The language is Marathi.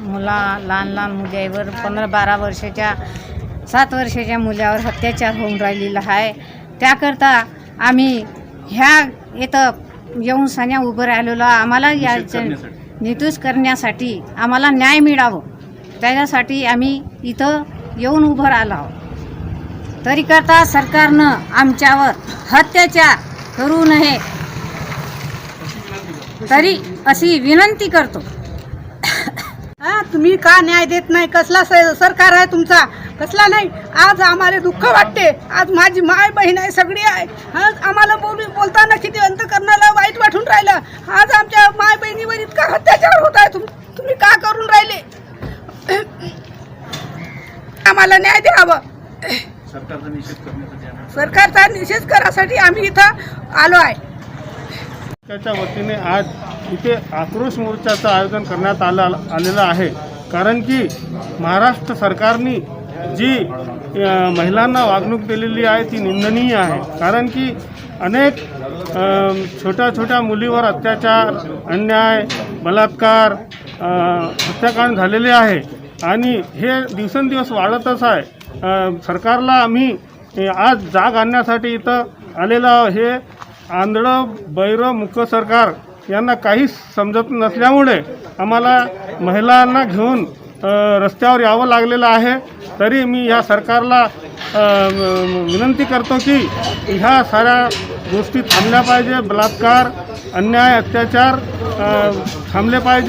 मुला लहान लहान मुलीवर पंधरा बारा वर्षाच्या सात वर्षाच्या मुलावर अत्याचार होऊन राहिलेला आहे. त्याकरता आम्ही ह्या इथं येऊन सण्या उभं राहिलेलो. आम्हाला या नितूज करण्यासाठी आम्हाला न्याय मिळावं. त्याच्यासाठी आम्ही इथं येऊन उभं राहिलो. आहोत तरीकरता सरकारनं आमच्यावर हत्याचार करू नये. तरी अशी विनंती करतो. हा तुम्ही का न्याय देत नाही? कसला स- सरकार आहे तुमचा? कसला नाही? आज आम्हाला दुःख वाटते. आज माझी माय बहीण आहे सगळी आहे. आज आम्हाला बोलू बोलताना किती अंतकरणाला वाईट वाटून राहिलं. आज आमच्या माय बहिणीवर इतका अत्याचार होत आहे. तुम तुम्ही का करून राहिले? आम्हाला न्याय द्यावं. सरकारचा निषेध करण्यासाठी आम्ही सरकारचा निषेध करासाठी आम्ही इथं आलो आहे. त्याच्या वतीने आज इथे आक्रोश मोर्चाचं आयोजन करण्यात आलं आलेलं आहे. कारण की महाराष्ट्र सरकारने जी महिलांना वागणूक दिलेली आहे ती निंदनीय आहे. कारण की अनेक छोट्या छोट्या मुलीवर अत्याचार अन्याय बलात्कार हत्याकांड झालेले आहे. आणि हे दिवसेंदिवस वाढतच आहे. सरकारला आम्ही आज जाग आणण्यासाठी इथं आलेलं आहो. हे आंधळं बैरं मुक सरकार यांना काहीच समजत नसल्यामुळे आम्हाला महिलांना घेऊन रस्त्यावर यावं लागलेलं आहे. तरी मी या सरकारला विनंती करतो की ह्या साऱ्या गोष्टी थांबल्या पाहिजे. बलात्कार अन्याय अत्याचार थांबले पाहिजे.